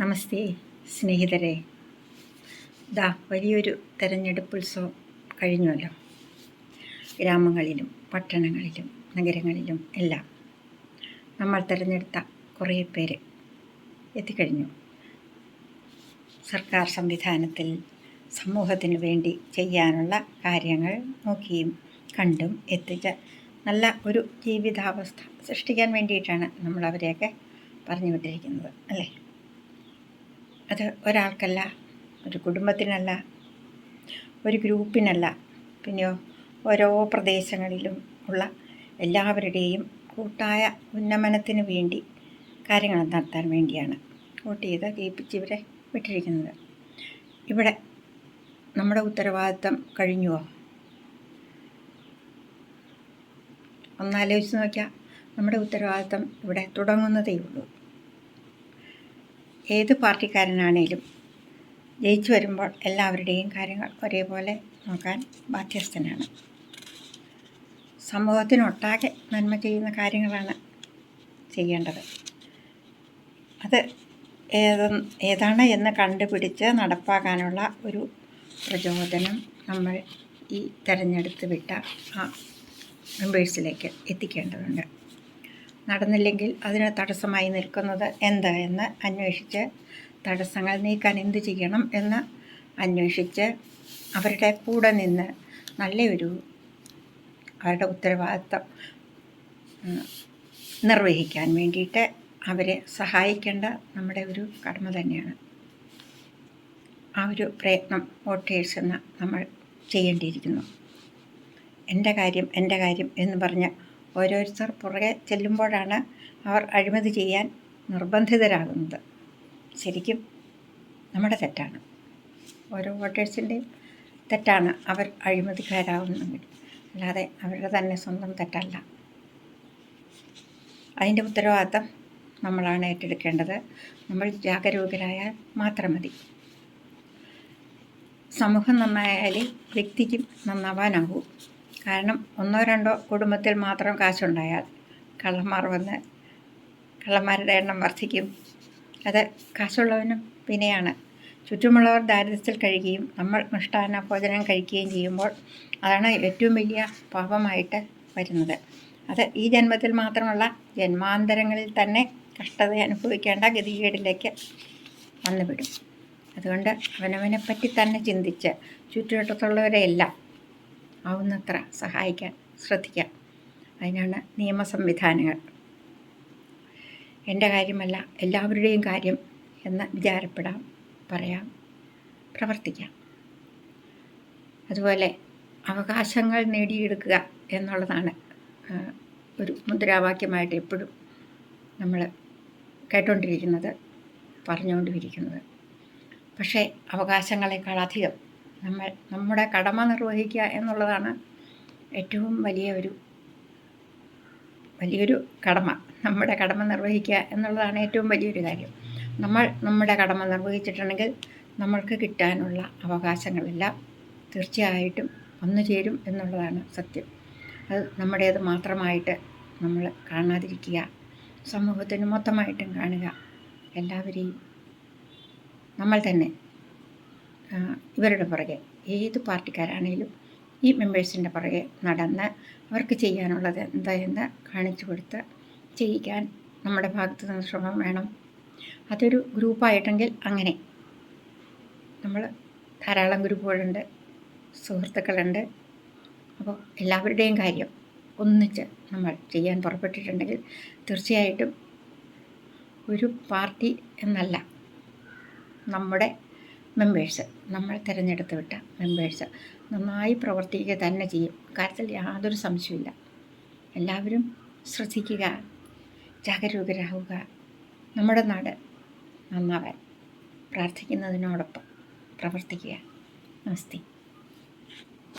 നമസ്തേ സ്നേഹിതരെ. ദാ വലിയൊരു തെരഞ്ഞെടുപ്പ് ഉത്സവം കഴിഞ്ഞുവല്ലോ. ഗ്രാമങ്ങളിലും പട്ടണങ്ങളിലും നഗരങ്ങളിലും എല്ലാം നമ്മൾ തിരഞ്ഞെടുത്ത കുറേ പേര് എത്തിക്കഴിഞ്ഞു. സർക്കാർ സംവിധാനത്തിൽ സമൂഹത്തിന് വേണ്ടി ചെയ്യാനുള്ള കാര്യങ്ങൾ നോക്കിയും കണ്ടും എത്തിച്ച നല്ല ഒരു ജീവിതാവസ്ഥ സൃഷ്ടിക്കാൻ വേണ്ടിയിട്ടാണ് നമ്മൾ അവരെയൊക്കെ പറഞ്ഞു വിട്ടിരിക്കുന്നത് അല്ലേ? അത് ഒരാൾക്കല്ല ഒരു കുടുംബത്തിനല്ല ഒരു ഗ്രൂപ്പിനല്ല പിന്നെയോ ഓരോ പ്രദേശങ്ങളിലും ഉള്ള എല്ലാവരുടെയും കൂട്ടായ ഉന്നമനത്തിന് വേണ്ടി കാര്യങ്ങൾ നടത്താൻ വേണ്ടിയാണ് വോട്ട് ചെയ്ത് ജയിപ്പിച്ച് ഇവരെ വിട്ടിരിക്കുന്നത്. ഇവിടെ നമ്മുടെ ഉത്തരവാദിത്തം കഴിഞ്ഞുവോ? ഒന്നാലോചിച്ച് നോക്കിയാൽ നമ്മുടെ ഉത്തരവാദിത്തം ഇവിടെ തുടങ്ങുന്നതേ ഉള്ളൂ. ഏത് പാർട്ടിക്കാരനാണേലും ജയിച്ചു വരുമ്പോൾ എല്ലാവരുടെയും കാര്യങ്ങൾ ഒരേപോലെ നോക്കാൻ ബാധ്യസ്ഥനാണ്. സമൂഹത്തിനൊട്ടാകെ നന്മ ചെയ്യുന്ന കാര്യങ്ങളാണ് ചെയ്യേണ്ടത്. അത് ഏത് ഏതാണ് എന്ന് കണ്ടുപിടിച്ച് നടപ്പാക്കാനുള്ള ഒരു പ്രചോദനം നമ്മൾ ഈ തിരഞ്ഞെടുത്ത് വിട്ട ആ മെമ്പേഴ്സിലേക്ക് എത്തിക്കേണ്ടതുണ്ട്. നടന്നില്ലെങ്കിൽ അതിന് തടസ്സമായി നിൽക്കുന്നത് എന്ത് എന്ന് അന്വേഷിച്ച് തടസ്സങ്ങൾ നീക്കാൻ എന്ത് ചെയ്യണം എന്ന് അന്വേഷിച്ച് അവരുടെ കൂടെ നിന്ന് നല്ലൊരു അവരുടെ ഉത്തരവാദിത്തം നിർവഹിക്കാൻ വേണ്ടിയിട്ട് അവരെ സഹായിക്കേണ്ട നമ്മുടെ ഒരു കടമ തന്നെയാണ്. ആ ഒരു പ്രയത്നം വോട്ടേഴ്സ് എന്ന് നമ്മൾ ചെയ്യേണ്ടിയിരിക്കുന്നു. എന്റെ കാര്യം എന്റെ കാര്യം എന്ന് പറഞ്ഞ് ഓരോരുത്തർ പുറകെ ചെല്ലുമ്പോഴാണ് അവർ അഴിമതി ചെയ്യാൻ നിർബന്ധിതരാകുന്നത്. ശരിക്കും നമ്മുടെ തെറ്റാണ്. ഓരോ വോട്ടേഴ്സിന്റെയും തെറ്റാണ് അവർ അഴിമതിക്കാരാകുന്നെങ്കിൽ അല്ലാതെ അവരുടെ തന്നെ സ്വന്തം തെറ്റല്ല. അതിന്റെ ഉത്തരവാദിത്തം നമ്മളാണ് ഏറ്റെടുക്കേണ്ടത്. നമ്മൾ ജാഗരൂകരായാൽ മാത്രം മതി. സമൂഹം നന്നായാലേ വ്യക്തിക്കും നന്നാവാനാകൂ. കാരണം ഒന്നോ രണ്ടോ കുടുംബത്തിൽ മാത്രം കാശുണ്ടായാൽ കള്ളന്മാർ വന്ന് കള്ളന്മാരുടെ എണ്ണം വർദ്ധിക്കും. അത് കാശുള്ളവനും പിന്നെയാണ്. ചുറ്റുമുള്ളവർ ദാരിദ്ര്യത്തിൽ കഴിയുകയും നമ്മൾ മിഷ്ടാന്ന ഭോജനം കഴിക്കുകയും ചെയ്യുമ്പോൾ അതാണ് ഏറ്റവും വലിയ പാപമായിട്ട് വരുന്നത്. അത് ഈ ജന്മത്തിൽ മാത്രമല്ല ജന്മാന്തരങ്ങളിൽ തന്നെ കഷ്ടത അനുഭവിക്കേണ്ട ഗതികേടിലേക്ക് വന്നുവിടും. അതുകൊണ്ട് അവനവനെ പറ്റി തന്നെ ചിന്തിച്ച് ചുറ്റുവട്ടത്തുള്ളവരെയെല്ലാം ആവുന്നത്ര സഹായിക്കാൻ ശ്രദ്ധിക്കാം അതിനാണ് നിയമ സംവിധാനങ്ങൾ. എന്റെ കാര്യമല്ല എല്ലാവരുടെയും കാര്യം എന്ന് വിചാരപ്പെടാം പറയാം പ്രവർത്തിക്കാം. അതുപോലെ അവകാശങ്ങൾ നേടിയെടുക്കുക എന്നുള്ളതാണ് ഒരു മുദ്രാവാക്യമായിട്ട് എപ്പോഴും നമ്മൾ കേട്ടുകൊണ്ടിരിക്കുന്നത് പറഞ്ഞുകൊണ്ടിരിക്കുന്നത് പക്ഷേ അവകാശങ്ങളെക്കാളധികം നമ്മൾ നമ്മുടെ കടമ നിർവഹിക്കുക എന്നുള്ളതാണ് ഏറ്റവും വലിയ ഒരു വലിയൊരു കടമ. നമ്മുടെ കടമ നിർവഹിക്കുക എന്നുള്ളതാണ് ഏറ്റവും വലിയൊരു കാര്യം. നമ്മൾ നമ്മുടെ കടമ നിർവഹിച്ചിട്ടുണ്ടെങ്കിൽ നമ്മൾക്ക് കിട്ടാനുള്ള അവകാശങ്ങളെല്ലാം. തീർച്ചയായിട്ടും വന്നു ചേരും എന്നുള്ളതാണ് സത്യം. അത് നമ്മുടേത് മാത്രമായിട്ട് നമ്മൾ കാണാതിരിക്കുക സമൂഹത്തിന് മൊത്തമായിട്ടും കാണുക എല്ലാവരെയും നമ്മൾ തന്നെ ഇവരുടെ പുറകെ ഏത് പാർട്ടിക്കാരാണേലും ഈ മെമ്പേഴ്സിന്റെ പുറകെ നടന്ന് അവർക്ക് ചെയ്യാനുള്ളത് എന്തായെന്ന് കാണിച്ചു കൊടുത്ത് ചെയ്യിക്കാൻ നമ്മുടെ ഭാഗത്തു നിന്ന് ശ്രമം വേണം. അതൊരു ഗ്രൂപ്പായിട്ടെങ്കിൽ അങ്ങനെ. നമ്മൾ ധാരാളം ഗ്രൂപ്പുകളുണ്ട് സുഹൃത്തുക്കളുണ്ട്. അപ്പോൾ എല്ലാവരുടെയും കാര്യം ഒന്നിച്ച് നമ്മൾ ചെയ്യാൻ പുറപ്പെട്ടിട്ടുണ്ടെങ്കിൽ തീർച്ചയായിട്ടും ഒരു പാർട്ടി എന്നല്ല നമ്മുടെ മെമ്പേഴ്സ് നമ്മൾ തിരഞ്ഞെടുത്ത് വിട്ട മെമ്പേഴ്സ് നന്നായി പ്രവർത്തിക്കുക തന്നെ ചെയ്യും. കാര്യത്തിൽ യാതൊരു സംശയമില്ല എല്ലാവരും ശ്രദ്ധിക്കുക ജാഗരൂകരാകുക നമ്മുടെ നാട് നന്നാവാൻ പ്രാർത്ഥിക്കുന്നതിനോടൊപ്പം പ്രവർത്തിക്കുക. നമസ്തേ.